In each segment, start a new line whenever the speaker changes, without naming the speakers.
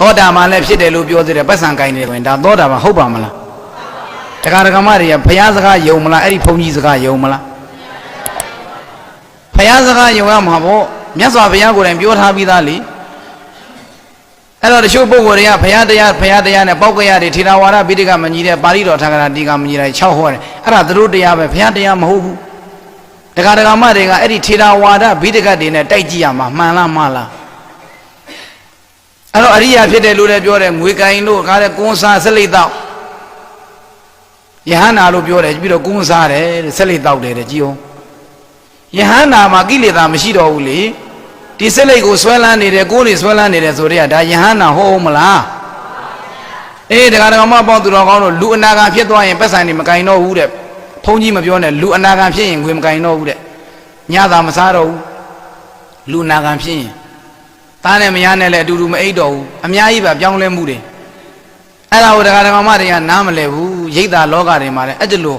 သောတာပန်လည်းဖြစ်တယ်လို့ပြောသေးတယ်ပတ်စံကင်တယ်ဆိုရင်ဒါသောတာပန်ဟုတ်ပါမလားတရားဓမ္မတွေကဘုရားစကားယုံမလားအဲ့ဒီဘုန်းကြီးစကားယုံမလားဘုရားစကားယုံရမှာပေါ့မြတ်စွာဘုရားကိုယ်တိုင်ပြောထားပြီးသားလေအဲ့တော့တချို့ပုဂ္ဂိုလ်တွေကဘုရားတရားဘုရားတရားနဲ့ပောက်ကရတွေထေရဝါဒပိဋကမကြီးတဲ့ပါဠိတော်ထာဂရတိကမကြီးတဲ့6ဟောတယ်အဲ့ဒါသူတို့တရားပဲဘုရားတရားမဟုတ်ဘူးတရားဓမ္မတွေကအဲ့ဒီထေရဝါဒပိဋကတွေနဲ့တိုက်ကြည့်ရမှာမှန်လားမှားလား အဲ့တော့အရိယာဖြစ်တယ်လို့လည်းပြောတယ်ငွေကင်လို့ခါတဲ့ကွန်းစားဆက်လိတ်တော့ယဟန္တာလို့ပြောတယ်ပြီးတော့ကွန်းစားတယ်တဲ့ဆက်လိတ်တော့တယ်တဲ့ကြည်အောင်ယဟန္တာမှာကိလေသာမရှိတော့ဘူးလေဒီဆက်လိတ်ကိုဆွဲလန်းနေတယ်ကိုယ်နေဆွဲလန်းနေတယ်ဆိုတော့ဒါယဟန္တာဟုတ်အောင်မလားအေးတရားတော်မပေါ့သူတော်ကောင်းတို့လူအနာဂံဖြစ်သွားရင်ပတ်စံနေမကင်တော့ဘူးတဲ့ဘုန်းကြီးမပြောနဲ့လူအနာဂံဖြစ်ရင်ငွေမကင်တော့ဘူးတဲ့ညသာမစားတော့ဘူးလူအနာဂံဖြစ်ရင် သားနဲ့မယားနဲ့လည်းအတူတူမအိပ်တော့ဘူးအများကြီးပဲပြောင်းလဲမှုတွေအဲ့ဒါကိုဒကာဒကာမတွေကနားမလဲဘူးရိတ်တာလောကတွေမှာလည်းအဲ့ဒါလို့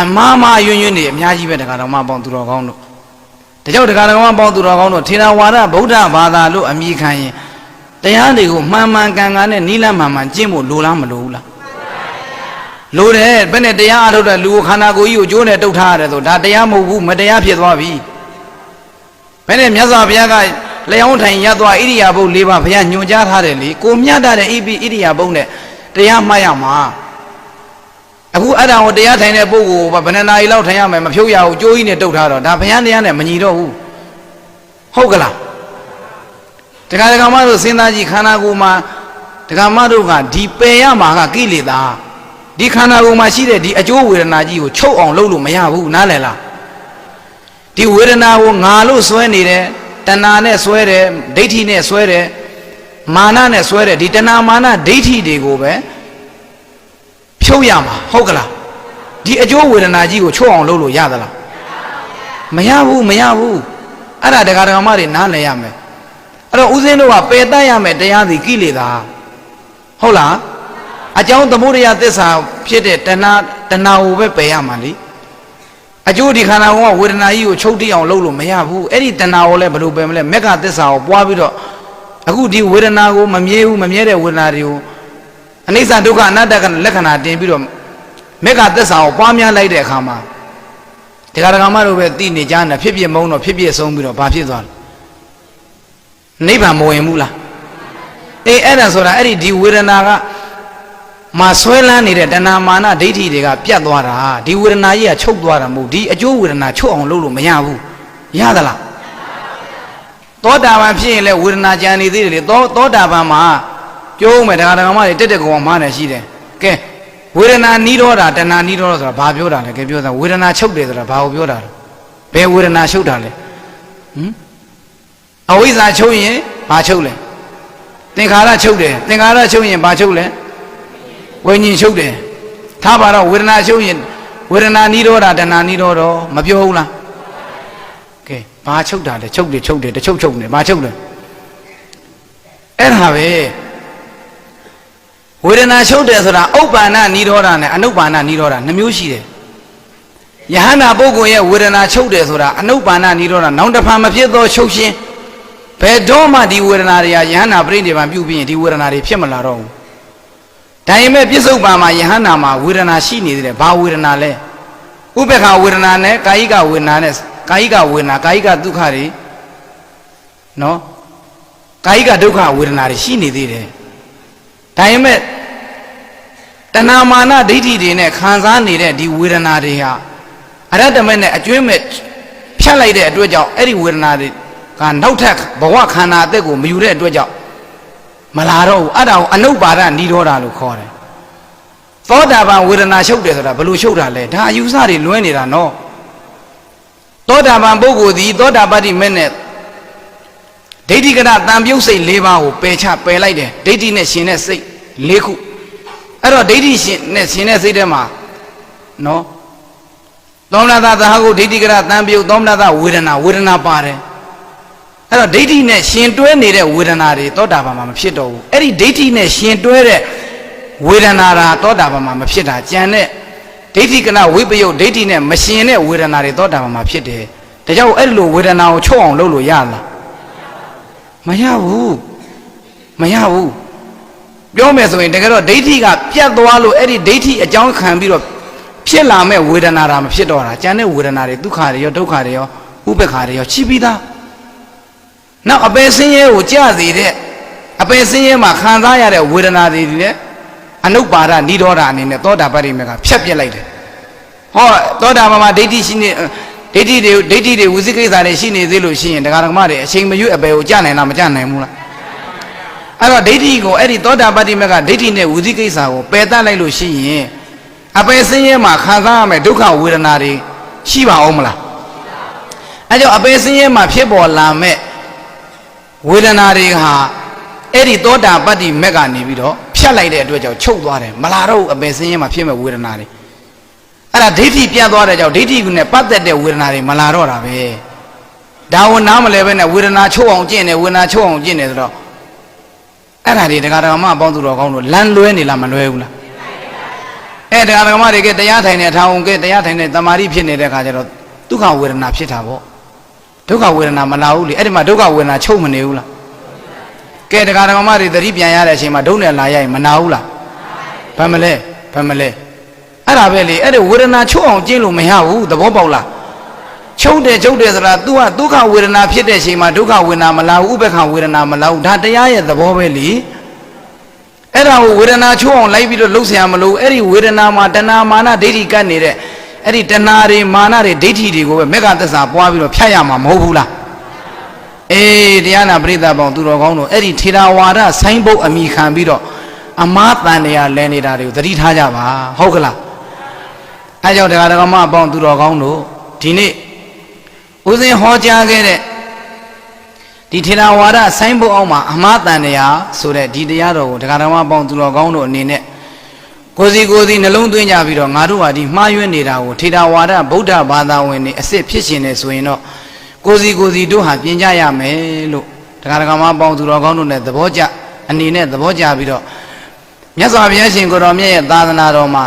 အမားမားယွန်းယွန်းတွေအများကြီးပဲဒကာဒကာမပေါင်းသူတော်ကောင်းတို့ဒါကြောင့်ဒကာဒကာမပေါင်းသူတော်ကောင်းတို့ထေရဝါဒဗုဒ္ဓဘာသာလို့အမိခံရင်တရားတွေကိုမှန်မှန်ကန်ကန်နဲ့နိလမှန်မှန်ကျင့်ဖို့လိုလားမလိုဘူးလားလိုတယ်ဘယ်နဲ့တရားအထုတ်တဲ့လူကိုခန္ဓာကိုယ်ကြီးကိုကျိုးနဲ့တုတ်ထားရတယ်ဆိုဒါတရားမဟုတ်ဘူးမတရားဖြစ်သွားပြီဘယ်နဲ့မြတ်စွာဘုရားက လျှောင်းထိုင်ရသွားဣရိယာပုတ်၄ပါးဘုရားညွှန်ကြားထားတယ်လေကိုမြတ်တဲ့ဣပိဣရိယာပုတ်နဲ့တရားမှတ်ရမှာအခုအဲ့ဒါကိုတရားထိုင်တဲ့ပုဂ္ဂိုလ်ကဘယ်နှစ်နာရီလောက်ထိုင်ရမယ်မဖြုတ်ရဘူးကြိုးကြီးနဲ့တုတ်ထားတော့ဒါဘုရားတရားနဲ့မညီတော့ဘူးဟုတ်ကလားတခါတခါမတို့စဉ်းစားကြည့်ခန္ဓာကိုယ်မှာတခါမတို့ကဒီပယ်ရမှာကကိလေသာဒီခန္ဓာကိုယ်မှာရှိတဲ့ဒီအကျိုးဝေဒနာကြီးကိုချုပ်အောင်လုပ်လို့မရဘူးနားလည်လားဒီဝေဒနာကိုငါလို့ဆွဲနေတယ် တဏှာနဲ့ဆွဲတယ်ဒိဋ္ဌိနဲ့ဆွဲတယ်မာနနဲ့ဆွဲတယ်ဒီတဏှာမာနဒိဋ္ဌိတွေကိုပဲဖြုတ်ရမှာဟုတ်ကလားဒီအကျိုးဝေဒနာကြီးကိုချုပ်အောင်လုပ်လို့ရသလားမရဘူးမရဘူးအဲ့ဒါတရားဓမ္မတွေနားလည်ရမယ်အဲ့တော့ဦးဇင်းတို့ကပယ်တတ်ရမယ်တရားစီကိလေသာဟုတ်လားအကြောင်းသမုဒယသစ္စာဖြစ်တဲ့တဏှာတဏှာကိုပဲပယ်ရမှာလေအ ကျိုးဒီခန္ဓာကိုယ်ကဝေဒနာကြီးကိုချုပ်တိအောင်လုပ်လို့မရဘူးအဲ့ဒီတဏှာကိုလည်းဘယ်လိုပဲမလဲမက္ခသစ္စာကိုပွားပြီးတော့အခုဒီဝေဒနာကိုမမြဲဘူးမမြဲတဲ့ဝေဒနာတွေကိုအနိစ္စဒုက္ခအနတ္တကလက္ခဏာတင်ပြီးတော့မက္ခသစ္စာကိုပွားများလိုက်တဲ့အခါမှာတရားဓမ္မတို့ပဲသိနေကြတယ်ဖြစ်ဖြစ်မုန်းတော့ဖြစ်ဖြစ်ဆုံးပြီးတော့ဘာဖြစ်သွားလဲနိဗ္ဗာန်မဝင်ဘူးလားအေးအဲ့ဒါဆိုတာအဲ့ဒီဒီဝေဒနာက မှာဆွဲလန်းနေတဲ့တဏှာမာနဒိဋ္ဌိတွေကပြတ်သွားတာဒီဝေဒနာကြီးကချုပ်သွားတာမဟုတ်ဒီအကျိုးဝေဒနာချုပ်အောင်လုပ်လို့မရဘူးရသလားသောတာပန်ဖြစ်ရင်လည်းဝေဒနာကြံနေသေးတယ်လေသောသောတာပန်မှာကျိုးမယ်တရားဓမ္မတွေတက်တက်ကောင်မားနေရှိတယ်ကဲဝေဒနာနီးတော့တာတဏှာနီးတော့ဆိုတာဘာပြောတာလဲကဲပြောတာဝေဒနာချုပ်တယ်ဆိုတာဘာကိုပြောတာလဲဘယ်ဝေဒနာချုပ်တာလဲဟမ်အဝိဇ္ဇာချုပ်ရင်ဘာချုပ်လဲသင်္ခါရချုပ်တယ်သင်္ခါရချုပ်ရင်ဘာချုပ်လဲ ဝိညာဉ်ချုပ်တယ်ထားပါတော့ဝေဒနာချုပ်ရင်ဝေဒနာနိရောဓတဏှာနိရောဓမပြောဘူးလားကဲဘာချုပ်တာလဲချုပ်တယ်ချုပ်တယ်တချုပ်ချုပ်နေဘာချုပ်လဲအဲ့ဒါပဲဝေဒနာချုပ်တယ်ဆိုတာဥပ္ပန္နနိရောဓနဲ့အနုပ္ပန္နနိရောဓနှမျိုးရှိတယ်ယဟန္တာပုဂ္ဂိုလ်ရဲ့ဝေဒနာချုပ်တယ်ဆိုတာအနုပ္ပန္နနိရောဓနောင်တဖန်မဖြစ်သောချုပ်ရှင်ဘယ်တော့မှဒီဝေဒနာတွေကယဟန္တာပြိဋိဘံပြုပြီးရင်ဒီဝေဒနာတွေဖြစ်မလာတော့ဘူး ဒါရင်မဲ့ပြစ္ဆုတ်ပံမှာယဟန္တာမှာဝေဒနာရှိနေသေးတယ်ဘာဝေဒနာလဲဥပ္ပခဝေဒနာနဲ့ကာယိကဝေဒနာနဲ့ကာယိကဝေဒနာကာယိကဒုက္ခတွေနော်ကာယိကဒုက္ခဝေဒနာတွေရှိနေသေးတယ်ဒါရင်မဲ့တဏမာနဒိဋ္ဌိတွေနဲ့ခံစားနေတဲ့ဒီဝေဒနာတွေဟာအရတ္တမဲ့နဲ့အကျွင်းမဲ့ဖြတ်လိုက်တဲ့အတွက်ကြောင့်အဲ့ဒီဝေဒနာတွေကနောက်ထပ်ဘဝခန္ဓာအသက်ကိုမယူတဲ့အတွက်ကြောင့် မလာတော့ဘူးအဲ့ဒါကိုအနုပါဒနိရောဓလို့ခေါ်တယ်သောတာပန်ဝေဒနာရှုပ်တယ်ဆိုတာဘယ်လိုရှုပ်တာလဲဒါအယူဆတွေလွဲနေတာနော်သောတာပန်ပုဂ္ဂိုလ်သည်သောတာပတ္တိမဲ့နဲ့ဒိဋ္ဌိကရတံပြုတ်စိတ်၄ပါးကိုပယ်ချပယ်လိုက်တယ်ဒိဋ္ဌိနဲ့ရှင်တဲ့စိတ်၄ခုအဲ့တော့ဒိဋ္ဌိရှင်နဲ့ရှင်တဲ့စိတ်ထဲမှာနော်သောမနတသဟကိုဒိဋ္ဌိကရတံပြုတ်သောမနတဝေဒနာဝေဒနာပါတယ် အဲ့တော့ဒိဋ္ဌိနဲ့ရှင်တွဲနေတဲ့ဝေဒနာတွေသောတာပန်မှာမဖြစ်တော့ဘူးအဲ့ဒီဒိဋ္ဌိနဲ့ရှင်တွဲတဲ့ဝေဒနာတာသောတာပန်မှာမဖြစ်တာကြံတဲ့ဒိဋ္ဌိကနဝိပယုတ်ဒိဋ္ဌိနဲ့မရှင်တဲ့ဝေဒနာတွေသောတာပန်မှာဖြစ်တယ်ဒါကြောင့်အဲ့လိုဝေဒနာကိုချုပ်အောင်လုပ်လို့ရလားမရဘူးမရဘူးပြောမယ်ဆိုရင်တကယ်တော့ဒိဋ္ဌိကပြတ်သွားလို့အဲ့ဒီဒိဋ္ဌိအကြောင်းခံပြီးတော့ဖြစ်လာမဲ့ဝေဒနာတာမဖြစ်တော့တာကျန်တဲ့ဝေဒနာတွေဒုက္ခတွေရောဒုက္ခတွေရောဥပ္ပခါတွေရောရှိပြီးသား နောက်အပယ်ဆင်းရဲကိုကြစေတဲ့အပယ်ဆင်းရဲမှာခံစားရတဲ့ဝေဒနာတွေနဲ့အနုပ္ပါဒနိရောဓအနေနဲ့သောတာပတ္တိမေကဖြတ်ပြစ်လိုက်တယ်ဟောသောတာပန်မှာဒိဋ္ဌိရှိနေဒိဋ္ဌိတွေဒိဋ္ဌိတွေဝိသိကိစ္စတွေရှိနေသေးလို့ရှိရင်တရားဓမ္မတွေအချိန်မရွေးအပယ်ကိုကြနိုင်လားမကြနိုင်ဘူးလားအဲ့တော့ဒိဋ္ဌိကိုအဲ့ဒီသောတာပတ္တိမေကဒိဋ္ဌိနဲ့ဝိသိကိစ္စကိုပယ်တတ်လိုက်လို့ရှိရင်အပယ်ဆင်းရဲမှာခံစားရမယ့်ဒုက္ခဝေဒနာတွေရှိပါအောင်မလားအဲကြောင့်အပယ်ဆင်းရဲမှာဖြစ်ပေါ်လာမဲ့ ဝေဒနာတွေဟာအဲ့ဒီသောတာပတ္တိမက်ကနေပြီးတော့ဖြတ်လိုက်တဲ့အတွက်ကြောင့်ချုပ်သွားတယ်မလာတော့ဘူးအပယ်ဆင်းရဲမှာဖြစ်မဲ့ဝေဒနာတွေအဲ့ဒါဒိဋ္ဌိပြတ်သွားတဲ့ကြောင့်ဒိဋ္ဌိကနဲ့ပတ်သက်တဲ့ဝေဒနာတွေမလာတော့တာပဲဒါဝန်နားမလဲပဲနဲ့ဝေဒနာချုပ်အောင်ကျင့်တယ်ဝေဒနာချုပ်အောင်ကျင့်တယ်ဆိုတော့အဲ့ဒါတွေတရားတော်မအပေါင်းသူတော်ကောင်းတို့လမ်းလွဲနေလားမလွဲဘူးလားအဲတရားတော်မတွေကတရားထိုင်နေထောင်ကတရားထိုင်နေတမာတိဖြစ်နေတဲ့ခါကျတော့ဒုက္ခဝေဒနာဖြစ်တာပေါ့ ဒုက္ခဝေဒနာမလာဘူးလေအဲ့ဒီမှာဒုက္ခဝေဒနာချုပ်မနေဘူးလားကဲတရားတော်မတွေသတိပြန်ရတဲ့အချိန်မှာဒုနဲ့လာရရင်မနာဘူးလားဘာမလဲဘာမလဲအဲ့ဒါပဲလေအဲ့ဒီဝေဒနာချုပ်အောင်ကျင့်လို့မရဘူးသဘောပေါက်လားချုပ်တယ်ချုပ်တယ်ဆိုတာ तू ကဒုက္ခဝေဒနာဖြစ်တဲ့အချိန်မှာဒုက္ခဝေဒနာမလာဘူးဥပ္ပခဝေဒနာမလာဘူးဒါတရားရဲ့သဘောပဲလေအဲ့ဒါကိုဝေဒနာချိုးအောင်လိုက်ပြီးတော့လှုပ်ရှားမလို့အဲ့ဒီဝေဒနာမှာတဏမာနဒိဋ္ဌိကပ်နေတဲ့ အဲ့ဒီတဏတွေမာနတွေဒိဋ္ဌိတွေကိုပဲမေဃသစ္စာပွားပြီးတော့ဖြတ်ရမှာမဟုတ်ဘူးလားအေးတရားနာပရိသတ်ပေါင်းသူတော်ကောင်းတို့အဲ့ဒီထေရဝါဒဆိုင်းဘုတ်အမိခံပြီးတော့အမားတန်တရားလဲနေတာတွေကိုသတိထားကြပါဟုတ်ကလားအဲကြောင့်တရားတော်မအပေါင်းသူတော်ကောင်းတို့ဒီနေ့ဦးဇင်းဟောကြားခဲ့တဲ့ဒီထေရဝါဒဆိုင်းဘုတ်အောက်မှာအမားတန်တရားဆိုတဲ့ဒီတရားတော်ကိုတရားတော်မအပေါင်းသူတော်ကောင်းတို့အနေနဲ့ ကိုစီကိုစီနှလုံးသွင်းကြပြီးတော့ငါတို့ဟာဒီမှားယွင်းနေတာကိုထေရဝါဒဗုဒ္ဓဘာသာဝင်တွေအစ်စ်ဖြစ်ရှင်နေဆိုရင်တော့ကိုစီကိုစီတို့ဟာပြင်ကြရမယ်လို့တရားတော်မအပေါင်းသူတော်ကောင်းတို့နဲ့သဘောကျအနေနဲ့သဘောကျပြီးတော့မြတ်စွာဘုရားရှင်ကိုတော်မြတ်ရဲ့သာသနာတော်မှာ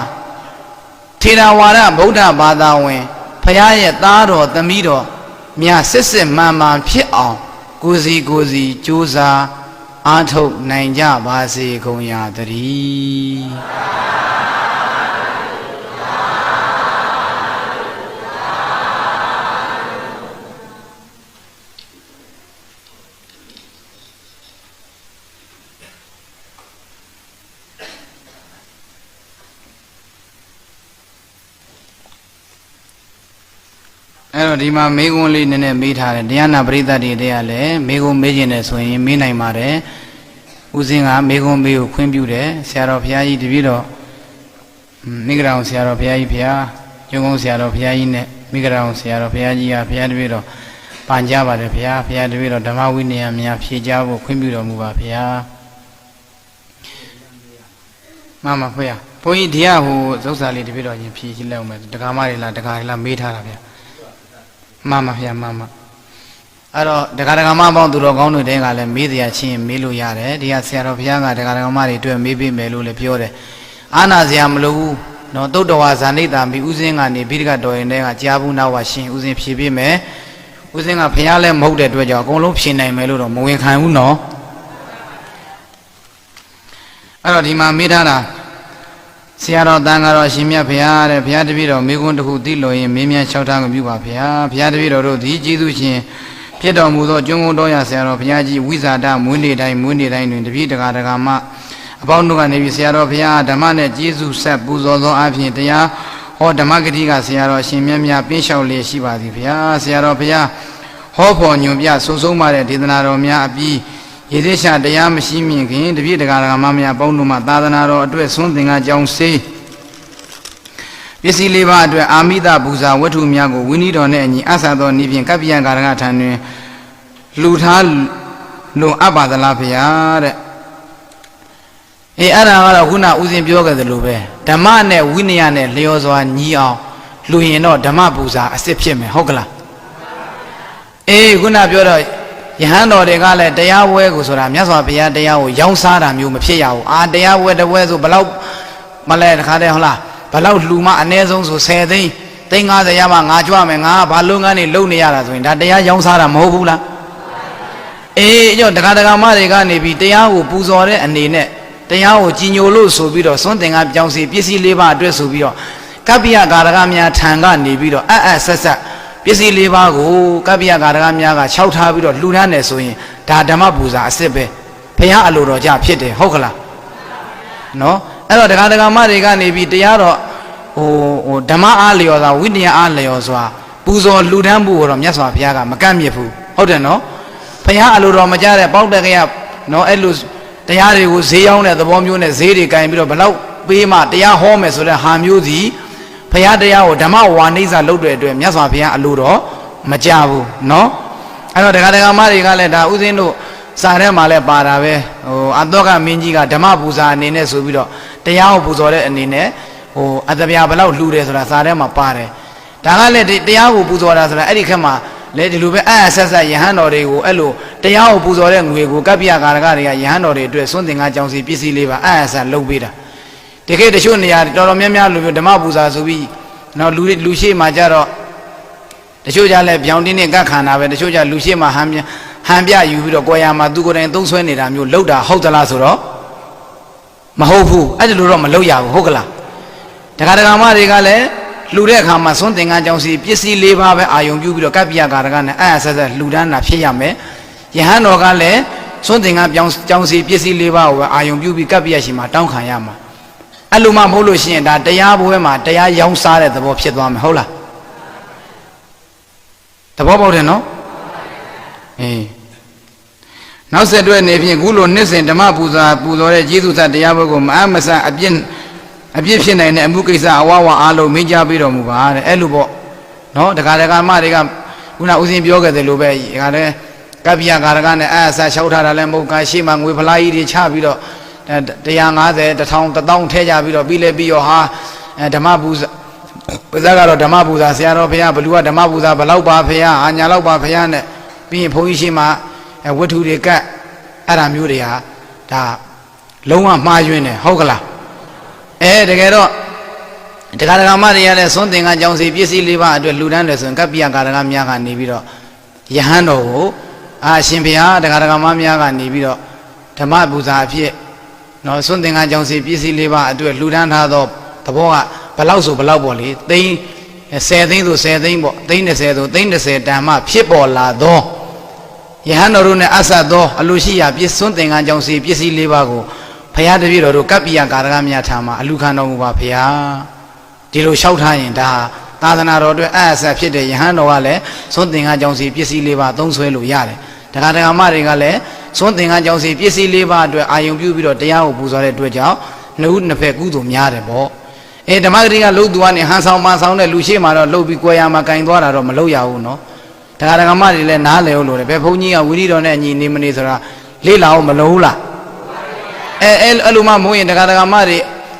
ထေရဝါဒဗုဒ္ဓဘာသာဝင်ဖရာရဲ့သားတော်သမီးတော်မြတ်စစ်စစ်မှန်မှန်ဖြစ်အောင်ကိုစီကိုစီကြိုးစား အားထုတ်နိုင်ကြပါစေကုန်ရာတည်း အဲ့တော့ဒီမှာမေကွန်းလေးနည်းနည်းမေးထားတယ်တရားနာပရိသတ်တွေတည်းကလည်းမေကွန်းမေးခြင်းနဲ့ဆိုရင်မေးနိုင်ပါတယ်ဦးစင်းကမေကွန်းမေးကိုခွင့်ပြုတယ်ဆရာတော်ဘုရားကြီးတပည့်တော်မိဂရာအောင်ဆရာတော်ဘုရားကြီးဘုရားကျွန်းကုန်းဆရာတော်ဘုရားကြီးနဲ့မိဂရာအောင်ဆရာတော်ဘုရားကြီးကဘုရားတပည့်တော်ပန်ကြပါတယ်ဘုရားဘုရားတပည့်တော်ဓမ္မဝိနည်းများဖြေကြဖို့ခွင့်ပြုတော်မူပါဘုရားမမဖွေရဘုန်းကြီးဒီကဟိုဇုတ်စာလေးတပည့်တော်ချင်းဖြေကြည့်လိုက်အောင်မယ်တက္ကမတွေလားတက္ကတွေလားမေးထားတာဗျာ မှန်ပါဗျာမှန်ပါအဲ့တော့ဒကာဒကာမပေါင်းသူတော်ကောင်းတွေတဲကလည်းမေးတရားချင်းမေးလို့ရတယ်ဒီကဆရာတော်ဘုရားကဒကာဒကာမတွေအတွက်မေးပေးမယ်လို့လည်းပြောတယ်အာနာစရာမလိုဘူးနော်တုတ်တော်ဝါဇာနိတာမီဥစဉ်ကနေဘိဒကတော်ရင်တဲကကြားဘူးနောက်ဝရှင်ဥစဉ်ဖြေပေးမယ်ဥစဉ်ကဘုရားလည်းမဟုတ်တဲ့အတွက်ကြောင့်အကုန်လုံးဖြေနိုင်မယ်လို့တော့မဝင်ခံဘူးနော်အဲ့တော့ဒီမှာမေးထားတာ ဆရာတော်တန်ကတော့ရှင်မြတ်ဘုရားတဲ့ဘုရားတပည့်တော်မိကွန်းတစ်ခုသိလို့ရင်မင်းမြန်လျှောက်ထားကြပြုပါဘုရားဘုရားတပည့်တော်တို့ဒီကျေးဇူးရှင်ဖြစ်တော်မူသောကျွန်းကုန်းတော်ရဆရာတော်ဘုရားကြီးဝိဇာတမွေးနေ့တိုင်းမွေးနေ့တိုင်းတွင်တပည့်တကာတကာမအပေါင်းတို့ကနေပြီးဆရာတော်ဘုရားဓမ္မနဲ့ကျေးဇူးဆက်ပူဇော်သောအဖြစ်တရားဟောဓမ္မဂတိကဆရာတော်ရှင်မြတ်မြတ်ပြင်းလျှောက်လျက်ရှိပါသည်ဘုရားဆရာတော်ဘုရားဟောဖို့ညွန်ပြဆုံဆုံးပါတဲ့ဒေသနာတော်များအပြီး ရေသေးရှာတရားမရှိမြင်ခင်တပည့်တကာတကာမများပေါင်းတို့မှသာသနာတော်အတွက်ဆွမ်းသင်္ကကြောင်းစေးပစ္စည်းလေးပါးအတွက်အာမိတပူဇာဝတ္ထုများကိုဝိနည်းတော်နဲ့အညီအဆာသောနိဖြင့်ကပ္ပိယကာရကထံတွင်လှူထားလွန်အပ်ပါသလားဖေဟာတဲ့အေးအဲ့ဒါကတော့ခုနဦးဇင်းပြောခဲ့သလိုပဲဓမ္မနဲ့ဝိနည်းနဲ့လျော်စွာညီအောင်လူရင်တော့ဓမ္မပူဇာအစစ်ဖြစ်မယ်ဟုတ်ကလားအေးခုနပြောတော့ ယဟန်တော်တွေကလည်းတရားဝဲကိုဆိုတာမြတ်စွာဘုရားတရားကိုရောင်းစားတာမျိုးမဖြစ်ရဘူးအာတရားဝဲတဝဲဆိုဘလောက်မလဲတခါတည်းဟုတ်လားဘလောက်လှူမအ ਨੇ ဆုံးဆို10သိန်းသိန်း50ရမှငါကြွမယ်ငါဘာလုပ်ငန်းတွေလုပ်နေရတာဆိုရင်ဒါတရားရောင်းစားတာမဟုတ်ဘူးလားအေးကြောင့်တခါတခါမတွေကနေပြီးတရားကိုပူဇော်တဲ့အနေနဲ့တရားကိုကြီးညိုလို့ဆိုပြီးတော့စွန့်တင်ကပြောင်းစီပစ္စည်းလေးပါအတွက်ဆိုပြီးတော့ကပ္ပိယကာရကများထံကနေပြီးတော့အပ်အပ်ဆက်ဆက် ပစ္စည်းလေးပါကိုကပ္ပိယကာရကများကခြောက်ထားပြီးတော့လှူဒန်းတယ်ဆိုရင်ဒါဓမ္မပူဇာအစ်စ်ပဲဘုရားအလိုတော်ကြဖြစ်တယ်ဟုတ်ကလားနော်အဲ့တော့တခါတခါမတွေကနေပြီးတရားတော့ဟိုဟိုဓမ္မအားလျော်စွာဝိနည်းအားလျော်စွာပူဇော်လှူဒန်းဖို့တော့မြတ်စွာဘုရားကမကန့်မြစ်ဘူးဟုတ်တယ်နော်ဘုရားအလိုတော်မကြတဲ့ပေါက်တက်ကရနော်အဲ့လိုတရားတွေကိုဈေးရောက်တဲ့သဘောမျိုးနဲ့ဈေးတွေကင်ပြီးတော့ဘလောက်ပေးမှတရားဟောမယ်ဆိုတဲ့ဟာမျိုးစီ ဘုရားတရားကိုဓမ္မဝါနိစ္စလုပ်တဲ့အတွက်မြတ်စွာဘုရားအလိုတော်မကြဘူးနော်အဲ့တော့တရားတရားမတွေကလည်းဒါဥစဉ်တို့စာထဲမှာလည်းပါတာပဲဟိုအတောကမင်းကြီးကဓမ္မပူဇာအနေနဲ့ဆိုပြီးတော့တရားကိုပူဇော်တဲ့အနေနဲ့ဟိုအတပြာဘလောက်လှူတယ်ဆိုတာစာထဲမှာပါတယ်ဒါကလည်းတရားကိုပူဇော်တာဆိုတာအဲ့ဒီခက်မှာလေဒီလိုပဲအအဆက်ဆက်ယဟန်တော်တွေကိုအဲ့လိုတရားကိုပူဇော်တဲ့ငွေကိုကပ္ပိယကာရကတွေကယဟန်တော်တွေအတွက်စွန့်တင်ကားကြောင်းစီပစ္စည်းလေးပါအအဆက်လုပ်ပေးတာ တကယ်တချို့နေရာတော်တော်များများလူမျိုးဓမ္မပူဇာဆိုပြီးနော်လူလူရှိမှကြတော့တချို့ကြလဲဗျောင်တင်းနဲ့ကတ်ခန္ဓာပဲတချို့ကြလူရှိမှဟန်ပြဟန်ပြယူပြီးတော့ကိုယ်ရမှာသူကိုယ်တိုင်သုံးဆွဲနေတာမျိုးလောက်တာဟုတ်သလားဆိုတော့မဟုတ်ဘူးအဲ့ဒါလိုတော့မလုပ်ရဘူးဟုတ်ကလားတခါတခါမတွေကလည်းလှူတဲ့အခါမှာစွန့်တင်ကန်းကြောင့်စီပစ္စည်း၄ပါးပဲအာယုံပြုပြီးတော့ကပ္ပိယကာရကနဲ့အဲ့အဆက်ဆက်လှူဒန်းတာဖြစ်ရမယ်ယဟန်တော်ကလည်းစွန့်တင်ကန်းပြောင်းကြောင့်စီပစ္စည်း၄ပါးကိုပဲအာယုံပြုပြီးကပ္ပိယရှင်မှာတောင်းခံရမှာ အဲ့လိုမှမဟုတ်လို့ရှိရင်ဒါတရားဘွဲမှာတရားရောင်းစားတဲ့သဘောဖြစ်သွားမယ်ဟုတ်လားသဘောပေါက်တယ်နော်အေးနောက်ဆက်တွဲနေဖြင့်ခုလိုနှစ်စဉ်ဓမ္မပူဇာပူဇော်တဲ့ကျေးဇူးသတရားဘုကိုမအမဆန်အပြစ်အပြစ်ဖြစ်နိုင်တဲ့အမှုကိစ္စအဝဝအားလုံးမင်းကြပြီးတော်မူပါတဲ့အဲ့လိုပေါ့နော်တခါတခါမတွေကခုနဦးစင်းပြောခဲ့တယ်လို့ပဲဒီကလည်းကပ္ပိယကာရကနဲ့အဆာလျှောက်ထားတာလည်းမဟုတ်ကရှေ့မှာငွေဖလားကြီးတွေချပြီးတော့ 150 1000 1000ထဲကြပြီးတော့ပြီးလဲပြီးရောဟာဓမ္မပူဇာပါဇက်ကတော့ဓမ္မပူဇာဆရာတော်ဘုရားဘလူကဓမ္မပူဇာဘလောက်ပါဘုရားအာညာလောက်ပါဘုရားနဲ့ပြီးရင်ဘုန်းကြီးရှိမှဝတ္ထုတွေကတ်အဲ့ဒါမျိုးတွေဟာဒါလုံးဝမှားယွင်းတယ်ဟုတ်ကလားအဲတကယ်တော့တရားဓမ္မတွေရတဲ့သွန်သင်္ကကြောင့်စီပစ္စည်းလေးပါအတွက်လူတန်းတယ်ဆိုရင်ကပ္ပိယကာရကများကနေပြီးတော့ယဟန်တော်ကိုအာရှင်ဘုရားတရားဓမ္မများကနေပြီးတော့ဓမ္မပူဇာအဖြစ် နော်သွန်သင်္ကကြောင့်စီပစ္စည်းလေးပါအတွက်လူတန်းထားသောသဘောကဘလောက်ဆိုဘလောက်ပေါ့လေသိန်း10သိန်းဆို10သိန်းပေါ့သိန်း30ဆိုသိန်း30တန်မှဖြစ်ပေါ်လာသောယဟန်တော်တို့နဲ့အဆက်သောအလိုရှိရာပြည့်စွန်းသင်္ကန်းကြောင့်စီပစ္စည်းလေးပါကိုဘုရားတပည့်တော်တို့ကပ္ပိယကာရကများထားမှာအလူခံတော်မူပါဘုရားဒီလိုလျှောက်ထားရင်ဒါသာသနာတော်အတွက်အအဆက်ဖြစ်တဲ့ယဟန်တော်ကလည်းစွန်းသင်္ကန်းကြောင့်စီပစ္စည်းလေးပါသုံးဆွဲလို့ရတယ်တခါတခါမတွေကလည်း စွန်းသင်္ကန်းကြောင့်စီပစ္စည်းလေးပါအတွက်အာယုံပြုပြီးတော့တရားကိုပူဇော်တဲ့အတွက်ကြောင့်နှုတ်နှစ်ဖက်ကုသိုလ်များတယ်ပေါ့အဲဓမ္မဂရိကလှုပ်သူကနေဟန်ဆောင်မဆောင်တဲ့လူရှိမှတော့လှုပ်ပြီးကြွယ်ရမှာကင်သွားတာတော့မလုပ်ရဘူးနော်တရားဓမ္မတွေလည်းနားလည်လို့တယ်ဘယ်ဘုန်းကြီးကဝိရိတော်နဲ့အညီနေမနေဆိုတာလေးလာအောင်မလုံးဘူးလားအဲအဲအဲ့လိုမှမဟုတ်ရင်တရားဓမ္မတွေ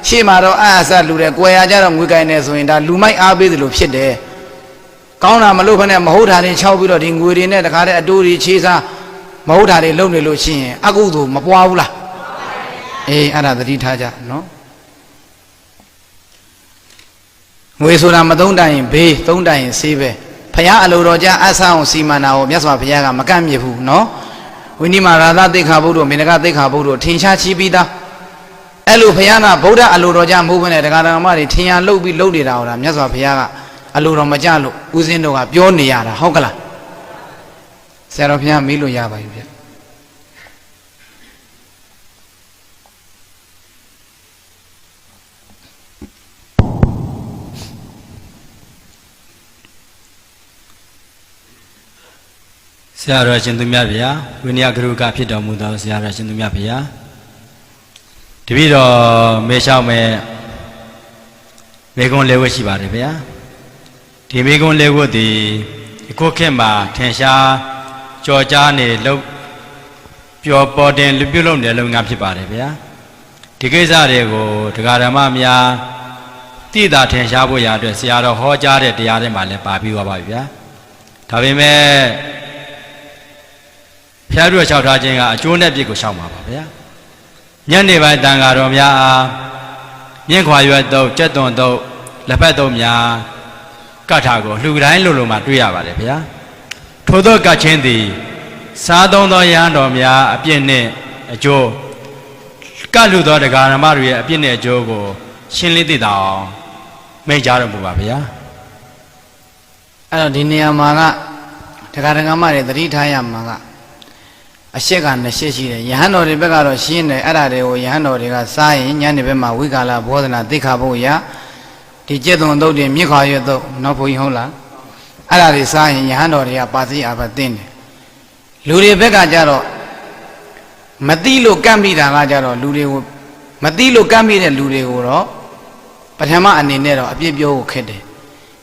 ရှေ့မှာတော့အာအဆလူတယ်ကြွယ်ရကြတော့ငွေကင်နေဆိုရင်ဒါလူမိုက်အားပေးသလိုဖြစ်တယ်ကောင်းတာမလို့ခနဲ့မဟုတ်တာတွေခြောက်ပြီးတော့ဒီငွေတွေနဲ့တခါတည်းအတိုးတွေချေးစား မဟုတ်တာတွေလုပ်နေလို့ရှိရင်အကုသို့မပွားဘူးလားအေးအဲ့ဒါသတိထားကြနော်ငွေဆိုတာမသုံးတိုင်ရင်ဘေးသုံးတိုင်ရင်ဆေးပဲဖရာအလိုတော်ကြအဆအောင်စီမံတာကိုမြတ်စွာဘုရားကမကန့်မြစ်ဘူးနော်ဝိနိမာရာသသိက္ခာဘုဒ္ဓမေနကသိက္ခာဘုဒ္ဓထင်ရှားချီးပြီးသားအဲ့လိုဘုရားကဗုဒ္ဓအလိုတော်ကြမဟုတ်ဘဲနဲ့တရားဓမ္မတွေထင်ရလှုပ်ပြီးလှုပ်နေတာဟောတာမြတ်စွာဘုရားကအလိုတော်မကြလို့ဦးဇင်းတို့ကပြောနေရတာဟုတ်ကလား ဆရာတော်ဘုရားမေးလို့ရပါပြီဗျ
ဆရာတော်ရှင်သူမြတ်ဗျာဝိနည်းဂရုကဖြစ်တော်မူသောဆရာတော်ရှင်သူမြတ်ဗျာတပည့်တော်မေလျှောက်မဲ့မေကွန်းလေးဝတ်ရှိပါတယ်ဗျာဒီမေကွန်းလေးဝတ်ဒီအခုခေတ်မှာထင်ရှား ကြော်ကြားနေလို့ပျော်ပေါ်တင်လူပြုလုပ်နေတဲ့လုပ်ငန်းဖြစ်ပါတယ်ဗျာဒီကိစ္စတွေကိုတရားဓမ္မများတိတာထင်ရှားဖို့ရအတွက်ဆရာတော်ဟောကြားတဲ့တရားတွေမှာလည်းပါပြီးသွားပါပြီဗျာဒါပေမဲ့ဖျားတို့လျှောက်ထားခြင်းကအကျိုးနဲ့ပြစ်ကိုရှောက်မှာပါဗျာညနေပိုင်းတန်ဃာတော်များအားမြင့်ခွာရွက်တော့ကြက်သွန်တော့လက်ဖက်တော့များကတ်ထာကိုလှူတိုင်းလို့လို့မှတွေ့ရပါတယ်ဗျာ ထို့သောကတ်ချင်းသည်စားသုံးသောယဟန်တော်များအပြစ်နှင့်အကျိုးကတ်လူသောတရားဓမ္မတွေရဲ့အပြစ်နဲ့အကျိုးကို ရှင်းလင်းသိတာအောင်မိန့်ကြားတော်မူပါဗျာ
အဲ့တော့ဒီနေရာမှာကတရားဓမ္မတွေသတိထားရမှာကအရှက်ကနှစ်ရှက်ရှိတယ်ယဟန်တော်တွေဘက်ကတော့ရှင်းတယ်အဲ့ဒါတွေကိုယဟန်တော်တွေကစားရင်ညနေဘက်မှာဝိကာလဘောဓနာသိခါဖို့ရဒီကျက်သွန်တုတ်တွေမြစ်ခါရွတ်တုတ်နော်ဘုန်းကြီးဟုတ်လား အဲ့ဒါတွေစားရင်ယဟန်တော်တွေကပါစီအာဘသိတယ်လူတွေဘက်ကကြတော့မတိလို့ကန့်မိတာကကြတော့လူတွေကိုမတိလို့ကန့်မိတဲ့လူတွေကိုတော့ပထမအနေနဲ့တော့အပြစ်ပြောဖို့ခက်တယ်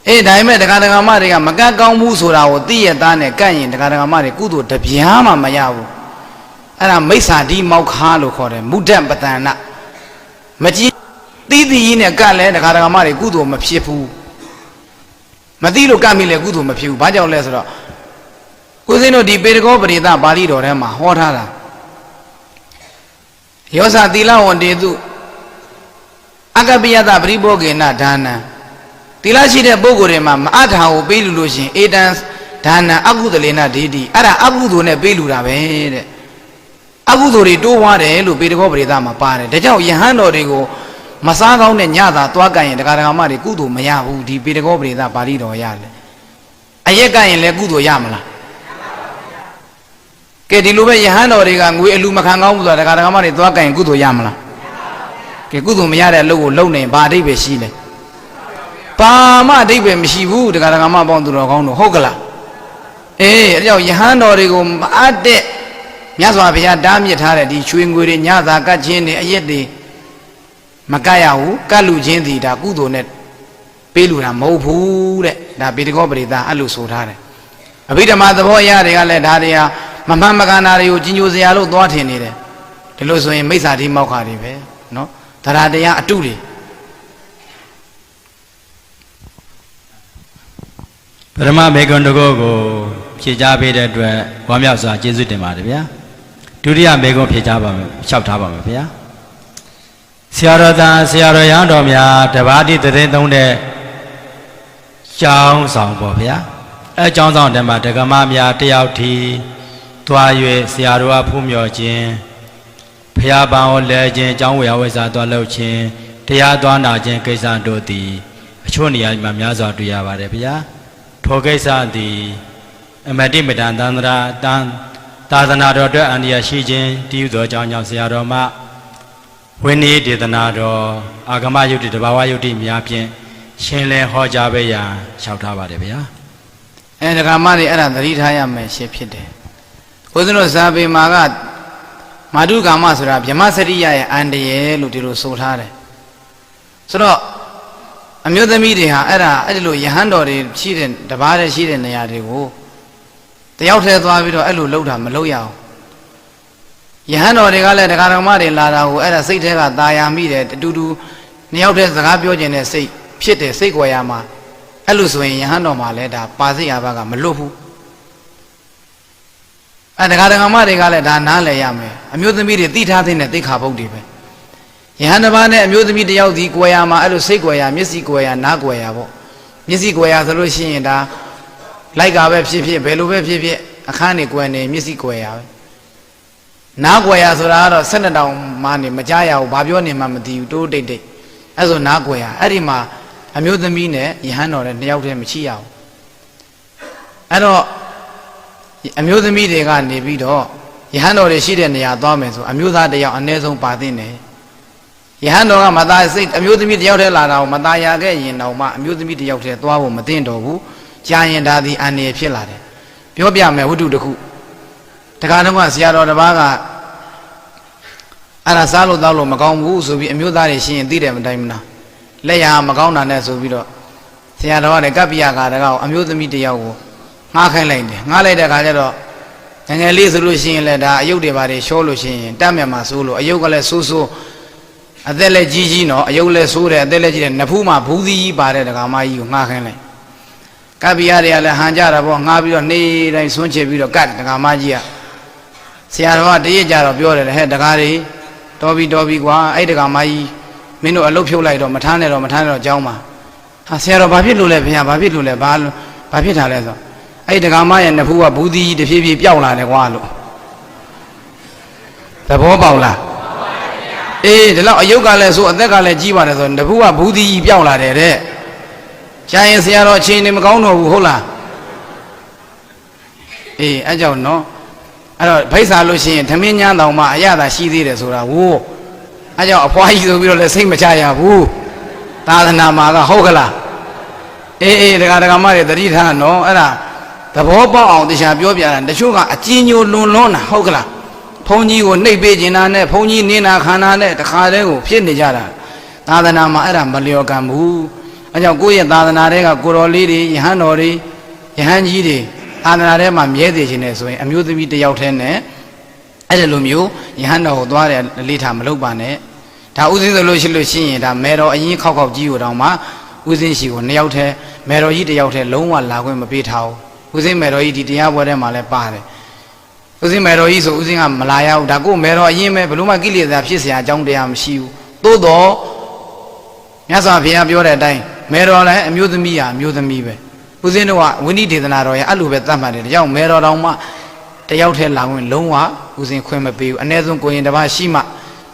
အေးဒါပေမဲ့တရားဒဂမတွေကမကတ်ကောင်းဘူးဆိုတာကိုသိရသားနဲ့ကန့်ရင်တရားဒဂမတွေကုသိုလ်တပြားမှမရဘူးအဲ့ဒါမိစ္ဆာတိမောက်ခါလို့ခေါ်တယ်မုဒ္ဒပတန္နမကြည့်သိသိကြီးနဲ့ကန့်လဲတရားဒဂမတွေကုသိုလ်မဖြစ်ဘူး မသိလို့ကန့်မိလဲကုသိုလ်မဖြစ်ဘူးဘာကြောင့်လဲဆိုတော့ကိုစင်းတို့ဒီပေတကောပရိသပါဠိတော်ထဲမှာဟောထားတာယောဇသီလဝန္တေတုအကပ္ပယတပရိဘောဂေနဒါနံသီလရှိတဲ့ပုဂ္ဂိုလ်တွေမှာမအထာကိုပေးလူလို့ရှရင်အေတံဒါနံအကုသလေနဒေတိအဲ့ဒါအကုသိုလ်နဲ့ပေးလူတာပဲတဲ့အကုသိုလ်တွေတိုးွားတယ်လို့ပေတကောပရိသမှာပါတယ်ဒါကြောင့်ယဟန်တော်တွေကို မစားကောင်းတဲ့ညသာသွားကြရင်တရားဓမ္မတွေကုသိုလ်မရဘူးဒီပေတကောပရိသပါဠိတော်ရတယ်အရက်ကရင်လည်းကုသိုလ်ရမလားကဲဒီလိုပဲယဟန်တော်တွေကငွေအလူမခံကောင်းဘူးဆိုတာတရားဓမ္မတွေသွားကြရင်ကုသိုလ်ရမလားကဲကုသိုလ်မရတဲ့အလုပ်ကိုလုပ်နေဘာအဓိပ္ပာယ်ရှိလဲပါမအတိတ်ပဲမရှိဘူးတရားဓမ္မပေါင်းသူတော်ကောင်းတို့ဟုတ်ကလားအေးအဲကြောင့်ယဟန်တော်တွေကိုမအပ်တဲ့မြတ်စွာဘုရားတားမြစ်ထားတဲ့ဒီချွေငွေတွေညသာကတ်ခြင်းတွေအရက်တွေ မကတ်ရဘူးကတ်လူချင်းစီဒါကုသိုလ်နဲ့ပေးလူတာမဟုတ်ဘူးတဲ့ဒါပေတကောပရိသအဲ့လိုဆိုထားတယ်အဘိဓမ္မာသဘောအရတွေကလည်းဒါတွေဟာမမှန်မကန်တာတွေကိုကြီးညိုစရာလို့သွားထင်နေတယ်ဒီလိုဆိုရင်မိစ္ဆာတိမောက္ခတွေပဲနော်တရားတရားအတုတွေ
ပရမမေကွန်တကောကိုဖြေချပေးတဲ့အတွက်ဝမ်းမြောက်စွာကျေးဇူးတင်ပါတယ်ဗျာဒုတိယမေကွန်ဖြေချပါမယ်လျှောက်ထားပါမယ်ဗျာ ဆရာတော်သားဆရာတော်ရဟန်းတော်များတပါးတိသတဲ့သုံးတဲ့ကျောင်းဆောင်ပေါ့ဗျာအဲကျောင်းဆောင်တဲမှာဒကမများတယောက်ထီသွား၍ဆရာတော်ကဖူးမြော်ခြင်းဖျားပန်ကိုလဲခြင်းကျောင်းဝေယဝိစာသွားလုပ်ခြင်းတရားသွားနာခြင်းကိစ္စတို့သည်အချို့နေရာမှာများစွာတွေ့ရပါတယ်ဗျာထိုကိစ္စသည်အမတိမတန်သန္တရာတန်သာသနာတော်အတွက်အန္တရာယ်ရှိခြင်းတည်ယူသောကြောင့်ကြောင့်ဆရာတော်မှ ဝိနည်းဒေသနာတော်အာဂမယုတ်တိတဘာဝယုတ်တိများဖြင့်ရှင်းလင်းဟောကြားပေးရန်လျှောက်ထားပါတယ်ဗျာ
အဲဒကာမတွေအဲ့ဒါသတိထားရမယ်ရှင်းဖြစ်တယ်။ဦးဇင်းတို့ဇာပေမာကမာတုကာမဆိုတာဗြဟ္မစရိယရဲ့အန္တရာယ်လို့ဒီလိုဆိုထားတယ်။ဆိုတော့အမျိုးသမီးတွေဟာအဲ့ဒါအဲ့ဒီလိုယဟန်တော်တွေရှိတဲ့တပားတဲ့ရှိတဲ့နေရာတွေကိုတယောက်တည်းသွားပြီးတော့အဲ့လိုလှုပ်တာမလုပ်ရအောင်။ ယဟန်တော်တွေကလည်းဒကာတော်မတွေလာတာကိုအဲ့ဒါစိတ်ထဲကตาယာမိတယ်အတူတူနှစ်ယောက်တည်းစကားပြောကျင်တဲ့စိတ်ဖြစ်တယ်စိတ်ကွယ်ရမှာအဲ့လိုဆိုရင်ယဟန်တော်မှာလည်းဒါပါစိအာဘကမလွတ်ဘူးအဲဒကာဒကာမတွေကလည်းဒါနားလည်ရမယ်အမျိုးသမီးတွေသိထားတဲ့သိခါဘုတ်တွေပဲယဟန်တစ်ပါးနဲ့အမျိုးသမီးတစ်ယောက်ဒီကွယ်ရမှာအဲ့လိုစိတ်ကွယ်ရမျက်စိကွယ်ရနားကွယ်ရပေါ့မျက်စိကွယ်ရဆိုလို့ရှိရင်ဒါလိုက်ကပဲဖြစ်ဖြစ်ဘယ်လိုပဲဖြစ်ဖြစ်အခန်းနေကွယ်နေမျက်စိကွယ်ရပဲ နားကွယ်ရဆိုတာကတော့၁၂တောင်မှနေမကြားရဘူးဘာပြောနေမှမသိဘူးတိုးတိတ်တိတ်အဲ့ဆိုနားကွယ်ရအဲ့ဒီမှာအမျိုးသမီးနဲ့ယဟန်တော်နဲ့နှစ်ယောက်တည်းမရှိရအောင်အဲ့တော့အမျိုးသမီးတွေကနေပြီးတော့ယဟန်တော်တွေရှိတဲ့နေရာသွားမယ်ဆိုအမျိုးသားတစ်ယောက်အ ਨੇ ဆုံးပါသိနေယဟန်တော်ကမသားစိတ်အမျိုးသမီးတစ်ယောက်တည်းလာတာကိုမသားရခဲ့ရင်တော့မှအမျိုးသမီးတစ်ယောက်တည်းသွားဖို့မသိတော့ဘူးကြာရင်ဒါသည်အန္တရာယ်ဖြစ်လာတယ်ပြောပြမယ်ဝတ္ထုတစ်ခု တခါတော့ကဆရာတော်တစ်ပါးကအဲ့ဒါစားလို့တောက်လို့မကောင်းဘူးဆိုပြီးအမျိုးသားတွေရှိရင်သိတယ်မတိုင်းမလားလက်ရမကောင်းတာနဲ့ဆိုပြီးတော့ဆရာတော်ကလည်းကပ္ပိယကာတကောအမျိုးသမီးတစ်ယောက်ကိုငှားခိုင်းလိုက်တယ်ငှားလိုက်တဲ့ခါကျတော့ငယ်ငယ်လေးဆိုလို့ရှိရင်လည်းဒါအယုတ်တွေပါတွေရှောလို့ရှိရင်တတ်မြတ်မှာစိုးလို့အယုတ်ကလည်းစိုးစိုးအသက်လည်းကြီးကြီးနော်အယုတ်လည်းစိုးတယ်အသက်လည်းကြီးတယ်နဖူးမှာဘူးသီးကြီးပါတဲ့ဒကာမကြီးကိုငှားခိုင်းလိုက်ကပ္ပိယတွေကလည်းဟန်ကြတာပေါ့ငှားပြီးတော့နေ့တိုင်းဆွန့်ချပြီးတော့ကတ်ဒကာမကြီးက ဆရာတော်ကတရက်ကြတော့ပြောတယ်ဟဲ့ဒကာတွေတော်ပြီတော်ပြီကွာအဲ့ဒကာမကြီးမင်းတို့အလုတ်ဖြုတ်လိုက်တော့မထမ်းနဲ့တော့မထမ်းနဲ့တော့ကြောင်းပါဟာဆရာတော်ဘာဖြစ်လို့လဲခင်ဗျာဘာဖြစ်လို့လဲဘာဘာဖြစ်တာလဲဆိုအဲ့ဒီဒကာမရဲ့နှစ်ဖူးကဘူးဒီတဖြည်းဖြည်းပျောက်လာတယ်ကွာလို့သဘောပေါက်လားအေးဒီလောက်အယုတ်ကလည်းဆိုအသက်ကလည်းကြီးပါတယ်ဆိုနှစ်ဖူးကဘူးဒီပျောက်လာတယ်တဲ့ကျန်ရင်ဆရာတော်အချိန်နေမကောင်းတော့ဘူးဟုတ်လားအေးအဲ့ကြောင့်နော် အဲ့တော့ဖိတ်စာလို့ရှိရင်သမင်းညမ်းတောင်မှအရသာရှိသေးတယ်ဆိုတာဝိုးအဲ့ကြောင့်အဖွားကြီးဆိုပြီးတော့လည်းစိတ်မချရဘူးသာသနာမှာကဟုတ်ကလားအေးအေးဒကာဒကာမတွေတတိထားနော်အဲ့ဒါသဘောပေါက်အောင်တရားပြောပြတာတချို့ကအကျဉ်းညိုလွန်လွန်းတာဟုတ်ကလားဘုန်းကြီးကိုနှိပ်ပေးခြင်းတာနဲ့ဘုန်းကြီးနင်းနာခန္ဓာနဲ့တခါတည်းကိုဖြစ်နေကြတာသာသနာမှာအဲ့ဒါမလျော်ကံဘူးအဲကြောင့်ကိုယ့်ရဲ့သာသနာတွေကကိုတော်လေးတွေယဟန်တော်တွေယဟန်ကြီးတွေ သာသနာထဲမှာမြဲသေးခြင်းနဲ့ဆိုရင်အမျိုးသမီးတစ်ယောက်တည်းနဲ့အဲ့ဒီလိုမျိုးယဟန်တော်ကိုသွားတယ်လေးထားမလုပ်ပါနဲ့ဒါဥစဉ်ဆိုလို့ရှိလို့ရှိရင်ဒါမေတော်အရင်ခောက်ခောက်ကြီးကိုတောင်မှဥစဉ်ရှိကိုနှစ်ယောက်တည်းမေတော်ကြီးတစ်ယောက်တည်းလုံးဝလာခွင့်မပေးထားဘူးဥစဉ်မေတော်ကြီးဒီတရားပွဲထဲမှာလည်းပါတယ်ဥစဉ်မေတော်ကြီးဆိုဥစဉ်ကမလာရဘူးဒါကိုမေတော်အရင်ပဲဘလို့မှကိလေသာဖြစ်เสียအကြောင်းတရားမရှိဘူးသို့တော့မြတ်စွာဘုရားပြောတဲ့အတိုင်းမေတော်လည်းအမျိုးသမီးဟာအမျိုးသမီးပဲ ဥစဉ်တော့ကဝိနည်းဒေသနာတော်ရဲ့အဲ့လိုပဲသတ်မှတ်တယ်ဒါကြောင့်မေတော်တော်မှတယောက်တည်းလာခွင့်လုံးဝဥစဉ်ခွင့်မပေးဘူးအ ਨੇ ဆုံးကိုရင်တစ်ပါးရှိမှ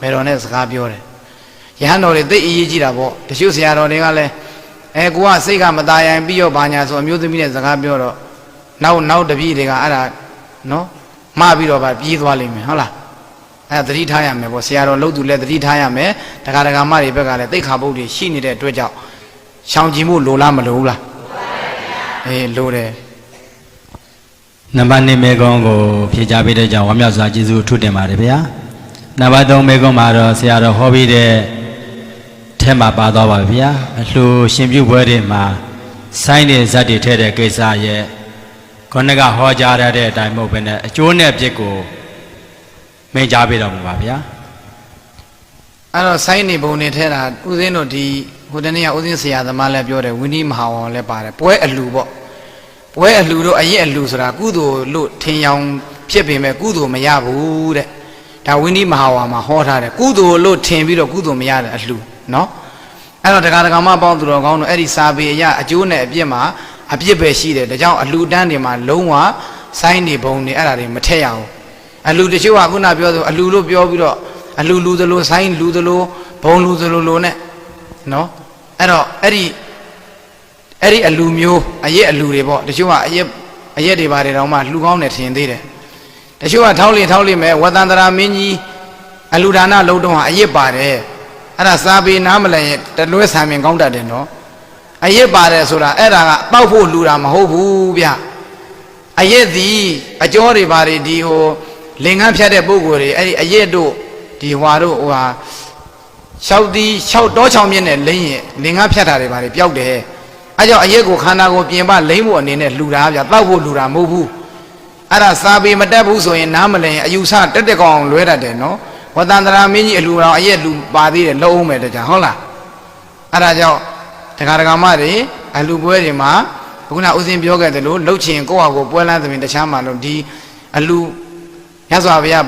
မေတော်နဲ့စကားပြောတယ်ယဟန်တော်တွေသိအရေးကြီးတာပေါ့တချို့ဆရာတော်တွေကလည်းအဲကိုကစိတ်ကမตายရင်ပြီးတော့ဘာညာဆိုအမျိုးသမီးနဲ့စကားပြောတော့နောက်နောက်တပည့်တွေကအဲ့ဒါနော်မှားပြီးတော့ဗာပြေးသွားလိမ့်မယ်ဟုတ်လားအဲ့ဒါသတိထားရမယ်ပေါ့ဆရာတော်လှုပ်သူလည်းသတိထားရမယ်တခါတခါမတွေဘက်ကလည်းသိခါပုတ်တွေရှိနေတဲ့အတွက်ကြောင့်ရှောင်ကြဉ်မှုလိုလားမလိုဘူးလား အေးလိုတယ်
နံပါတ်1မေကုန်းကိုဖြေချပေးတဲ့ကြောင့်ဝမ်းမြောက်စွာကျေးဇူးအထူးတင်ပါတယ်ဗျာနံပါတ်3မေကုန်းမှာတော့ဆရာတော်ဟောပြီးတဲ့ထဲမှာပါသွားပါဗျာအလှူရှင်ပြုပွဲတွေမှာဆိုင်းတဲ့ဇတ်တွေထည့်တဲ့ကိစ္စရဲ့ခေါင်းကဟောကြားရတဲ့အတိုင်းမဟုတ်ဘဲနဲ့အကျိုးနဲ့အပြစ်ကိုမိန့်ကြားပေးတော်မူပါဗျာ
အဲ့တော့ဆိုင်းနေပုံနေထဲတာဥစဉ်တို့ဒီ ဟိုတနေ့ကဥစဉ်ဆရာသမားလည်းပြောတယ်ဝိနည်းမဟာဝံလည်းပါတယ်ပွဲအလှပေါ့ပွဲအလှတို့အရင်အလှဆိုတာကုသိုလ်လို့ထင်ရောင်ဖြစ်ပေမဲ့ကုသိုလ်မရဘူးတဲ့ဒါဝိနည်းမဟာဝံမှာဟောထားတယ်ကုသိုလ်လို့ထင်ပြီးတော့ကုသိုလ်မရတဲ့အလှနော်အဲ့တော့တရားတော်မပေါင်းသူတော်ကောင်းတို့အဲ့ဒီစာပေအရအကျိုးနဲ့အပြစ်မှာအပြစ်ပဲရှိတယ်ဒါကြောင့်အလှတန်းတွေမှာလုံးဝဆိုင်းနေပုံနေအဲ့ဒါတွေမထက်ရအောင်အလှတချို့ကခုနပြောဆိုအလှလို့ပြောပြီးတော့အလှလူသလိုဆိုင်းလူသလိုဘုံလူသလိုလိုနဲ့နော် အဲ့တော့အဲ့ဒီအဲ့ဒီအလူမျိုးအရက်အလူတွေပေါ့တချို့ကအရက်အရက်တွေပါတယ်တော့မှလှူကောင်းတယ်ထင်သေးတယ်တချို့ကထောက်လင်ထောက်လင်မဲ့ဝတ္တန္တရာမင်းကြီးအလူဒါနလုံးတော့ဟာအရက်ပါတယ်အဲ့ဒါစာပေနားမလဲရင်တလွဲဆံမြင်ကောင်းတတ်တယ်နော်အရက်ပါတယ်ဆိုတာအဲ့ဒါကတောက်ဖို့လှူတာမဟုတ်ဘူးဗျအရက်သည်အကျော်တွေပါတယ်ဒီဟိုလင်္ကန်းဖြတ်တဲ့ပုံကိုယ်တွေအဲ့ဒီအရက်တို့ဒီဟွာတို့ဟိုဟာ ရှောက်ဒီရှောက်တောချောင်မြင့်နဲ့လိမ့်ရင်လင်္ကားဖြတ်တာတွေပါတယ်ပျောက်တယ်အဲကြောင့်အရက်ကိုခန္ဓာကိုပြင်ပလိမ့်ဖို့အနေနဲ့လှူတာဗျတောက်ဖို့လှူတာမဟုတ်ဘူးအဲ့ဒါစာပေမတက်ဘူးဆိုရင်နားမလည်ရင်အယူဆတက်တက်ကောင်လွဲတတ်တယ်နော်ဝတ္တန္တရာမင်းကြီးအလှူတော်အရက်လှူပါသေးတယ်လုံးအောင်မယ်တကြဟုတ်လားအဲ့ဒါကြောင့်ဒကာဒကာမတွေအလှူပွဲတွေမှာခုနဦးစင်းပြောခဲ့တယ်လို့လှုပ်ချင်ကိုယ့်ဟာကိုယ်ပွဲလန်းသမင်တခြားမှာလို့ဒီအလှူရသော်ဗျာ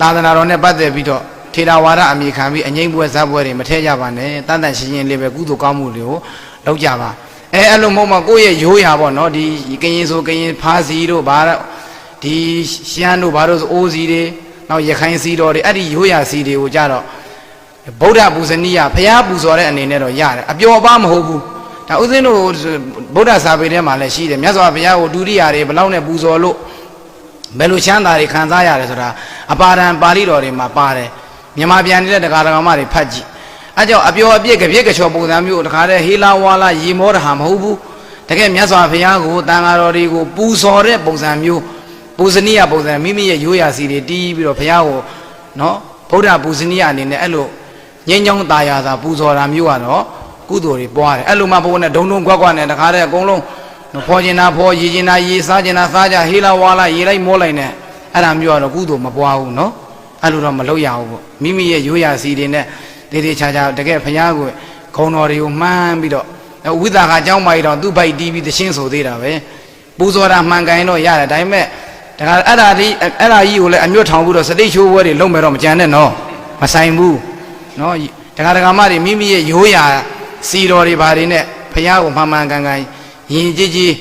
သာသနာတော်နဲ့ပတ်သက်ပြီးတော့ ထေရဝါဒအမိခံပြီးအငိမ့်ပွဲဇက်ပွဲတွေမထည့်ကြပါနဲ့တန်တန်ရှင်းရှင်းလေးပဲကုသိုလ်ကောင်းမှုတွေကိုလုပ်ကြပါအဲအဲ့လိုမဟုတ်မှကိုယ့်ရဲ့ရိုးရာပေါ့နော်ဒီကရင်ဆိုကရင်ဖားစီတို့ဘာဒီရှမ်းတို့ဘာတို့ဆိုအိုးစီတွေနောက်ရခိုင်စီတော်တွေအဲ့ဒီရိုးရာစီတွေကိုကြတော့ဗုဒ္ဓပူဇနီးယဖျားပူဇော်တဲ့အနေနဲ့တော့ရတယ်အပျော်ပါမဟုတ်ဘူးဒါဥစဉ်တို့ဗုဒ္ဓစာပေထဲမှာလည်းရှိတယ်မြတ်စွာဘုရားကိုဒုတိယတွေဘယ်လောက်နဲ့ပူဇော်လို့ဘယ်လိုချမ်းသာတွေခံစားရတယ်ဆိုတာအပါဒံပါဠိတော်တွေမှာပါတယ် မြန်မာပြန်နေတဲ့တရားတော်မတွေဖတ်ကြည့်အဲကြောင့်အပျော်အပြစ်ကြပြစ်ကြချော်ပုံစံမျိုးတခါတည်းဟေလာဝါလာရေမောတာမဟုတ်ဘူးတကယ်မြတ်စွာဘုရားကိုတန်ဃာတော်တွေကိုပူဇော်တဲ့ပုံစံမျိုးပူဇနီယပုံစံမိမိရဲ့ရိုးရာစီတွေတီးပြီးတော့ဘုရားကိုနော်ဗုဒ္ဓပူဇနီယအနေနဲ့အဲ့လိုငြိမ်းချမ်းตาရသာပူဇော်တာမျိုးကတော့ကုသိုလ်တွေပွားတယ်အဲ့လိုမှဘုန်းနဲ့ဒုံဒုံကွက်ကွက်နဲ့တခါတည်းအကုန်လုံးဖော်ကျင်တာဖော်ရည်ကျင်တာရည်စားကျင်တာစားကြဟေလာဝါလာရေလိုက်မောလိုက်နဲ့အဲ့ဒါမျိုးကတော့ကုသိုလ်မပွားဘူးနော် အဲ့လိုတော့မလုပ်ရဘူးပေါ့မိမိရဲ့ရိုးရာစီတွေနဲ့တေတေချာချာတကယ်ဖရားကိုဂုံတော်တွေကိုမှန်းပြီးတော့ဝိသကအကြောင်းမိုက်တော့သူ့ဘိုက်တီးပြီးသရှင်ဆိုသေးတာပဲပူဇော်တာမှန်ကန်တော့ရတယ်ဒါပေမဲ့ဒါကအဲ့ဒါလေးအဲ့ဒါကြီးကိုလည်းအမြတ်ထောင်ပြီးတော့စတိတ်ချိုးပွဲတွေလုပ်မယ်တော့မကြမ်းနဲ့နော်မဆိုင်ဘူးနော်ဒါကဒါကမတွေမိမိရဲ့ရိုးရာစီတော်တွေဘာတွေနဲ့ဖရားကိုမှန်မှန်ကန်ကန်ယဉ်ကြည်ကြည်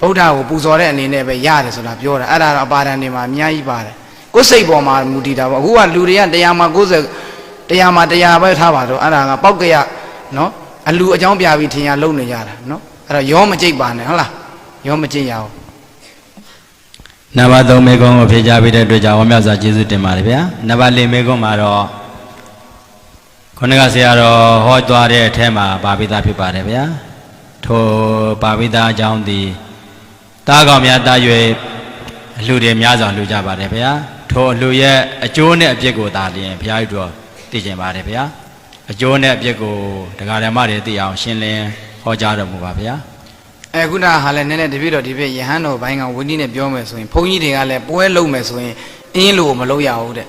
ဗုဒ္ဓကိုပူဇော်တဲ့အနေနဲ့ပဲရတယ်ဆိုတာပြောတာအဲ့ဒါတော့အပါဒံတွေမှာအများကြီးပါတယ် ကိုယ်စိတ်ပေါ်မှာမူတည်တာပေါ့အခုကလူတွေကတရားမှာ90တရားမှာတရားပဲထားပါတော့အဲ့ဒါကပောက်ကရနော်အလူအကြောင်းပြပြီးထင်ရလုံနေကြတာနော်အဲ့တော့ရောမကြိတ်ပါနဲ့ဟုတ်လားရောမကြိတ်ရအောင်
နံပါတ်3မေကုံကိုဖြေကြပေးတဲ့အတွက်ကြောင့်ဝမ်းမြောက်စွာကျေးဇူးတင်ပါတယ်ဗျာနံပါတ်4မေကုံမှာတော့ခုနကဆရာတော်ဟောသွားတဲ့အထက်မှာပါပိသားဖြစ်ပါတယ်ဗျာထိုပါပိသားအကြောင်းသည်တားကောင်များတား၍အလှူတွေများစွာလှူကြပါတယ်ဗျာ ထိုအလှူရဲ့အကျိုးနဲ့အပြစ်ကိုသာလျင်ဘုရားကြီးတော်သိကျင်ပါတယ်ဗျာအကျိုးနဲ့အပြစ်ကိုတရားဓမ္မတွေသိအောင်ရှင်းလင်းဟောကြားတော်မူပါဗျာ
အဲခုနဟာလည်းနည်းနည်းတပြည့်တော့ဒီပြည့်ယဟန်တော်ဘိုင်းကဝင်းကြီးနဲ့ပြောမယ်ဆိုရင်ဘုန်းကြီးတွေကလည်းပွဲလုံးမယ်ဆိုရင်အင်းလို့မလုပ်ရဘူးတဲ့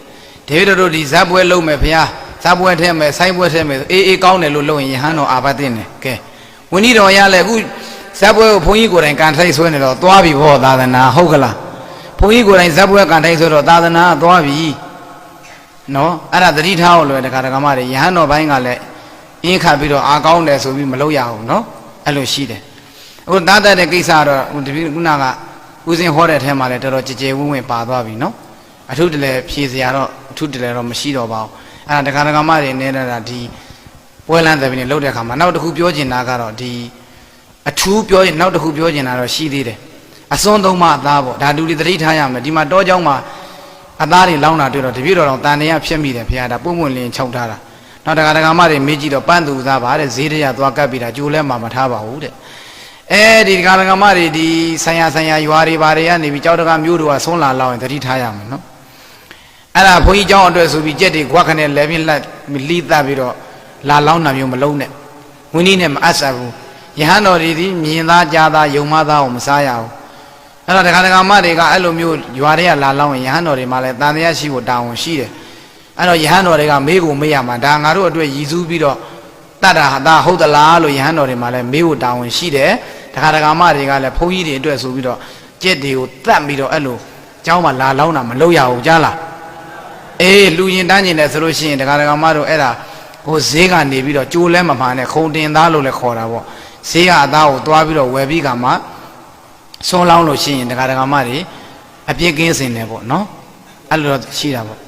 တပြည့်တော်တို့ဒီဇက်ပွဲလုံးမယ်ဘုရားဇက်ပွဲထဲမယ်ဆိုင်းပွဲထဲမယ်အေးအေးကောင်းတယ်လို့လုပ်ရင်ယဟန်တော်အာဘတ်တင်တယ်ကဲဝင်းကြီးတော်ရလည်းအခုဇက်ပွဲကိုဘုန်းကြီးကိုယ်တိုင်ကန်ထိုက်ဆွဲနေတော့သွားပြီဘောသာသနာဟုတ်ကလား ဘုန်းကြီးကိုယ်တိုင်ဇက်ပွဲကန်ထိုက်ဆွဲတော့သာသနာကသွားပြီနော်အဲ့ဒါသတိထားအောင်လို့တခါတခါမှတွေယဟန်တော်ဘိုင်းကလည်းအင်းခတ်ပြီးတော့အာကောင်းတယ်ဆိုပြီးမလုပ်ရဘူးနော်အဲ့လိုရှိတယ်အခုသားတတ်တဲ့ကိစ္စကတော့ဟိုတပည့်ခုနကဦးစင်ဟောတဲ့အထဲမှာလည်းတော်တော်ကြည်ကြဲဝင်းဝင်းပါသွားပြီနော်အထုတလည်းဖြေစရာတော့အထုတလည်းတော့မရှိတော့ပါဘူးအဲ့ဒါတက္ကရာကမတွေနေတာဒီပွဲလန်းတဲ့ပြီးနေလောက်တဲ့ခါမှာနောက်တစ်ခုပြောချင်တာကတော့ဒီအထူးပြောရင်နောက်တစ်ခုပြောချင်တာတော့ရှိသေးတယ် အစွန်းသုံးမှအသားပေါ့ဒါတူဒီသတိထားရမယ်ဒီမှာတောเจ้าမှာအသားတွေလောင်းတာတွေ့တော့တပည့်တော်တော်တန်တရားဖြစ်မိတယ်ဖေရဒါပုံပွင့်လင်းခြောက်ထားတာနောက်တက္ကရာကမတွေမေးကြည့်တော့ပန်းသူသားပါတဲ့ဈေးတရသွားကပ်ပြီးတာကြိုးလဲမှာမထားပါဘူးတဲ့ အဲဒီကာလကမတွေဒီဆိုင်ရာဆိုင်ရာရွာတွေဘာတွေကနေပြီးကြောက်တကမျိုးတို့ကဆုံးလာလောက်ရင်သတိထားရမယ်နော်အဲ့ဒါဘုန်းကြီးเจ้าအတွက်ဆိုပြီးကြက်တွေခွက်ခနဲ့လဲပြင်းလက်လီးတပ်ပြီးတော့လာလောင်းတာမျိုးမလုံးနဲ့ဝင်းကြီးနဲ့မအပ်ဆက်ဘူးယဟန်တော်တွေဒီမြင်သားကြားသားယုံမသားကိုမစားရဘူး အဲ့တော့တခါတခါမတွေကအဲ့လိုမျိုးရွာတွေကလာလောင်းရင်ယဟန်တော်တွေမှလည်းတန်တရားရှိဖို့တာဝန်ရှိတယ်အဲ့တော့ယဟန်တော်တွေကမေးကိုမေးရမှာဒါငါတို့အတွက်ရည်စူးပြီးတော့ တတ်တာဟာဒါဟုတ်သလားလို့ယဟန်တော်တွေမှာလည်းမေးဖို့တာဝန်ရှိတယ်တခါတခါမတွေကလည်းဘုန်းကြီးတွေအတွက်ဆိုပြီးတော့ကြက်တွေကိုတတ်ပြီးတော့အဲ့လိုเจ้าမှာလာလောင်းတာမလုပ်ရဘူးကြားလားအေးလူရင်တန်းကျင်တယ်ဆိုလို့ရှိရင်တခါတခါမတို့အဲ့ဒါဟိုဈေးကနေပြီးတော့ကြိုးလဲမမှန်နဲ့ခုံတင်သားလို့လည်းခေါ်တာပေါ့ဈေးကအသားကိုသွားပြီးတော့ဝယ်ပြီးကမှ ဆွန်းလောင်းလို့ရှိရင်တခါတခါမတွေအပြစ်ကင်းစင်တယ်ပေါ့နော်အဲ့လိုတော့ရှိတာပေါ့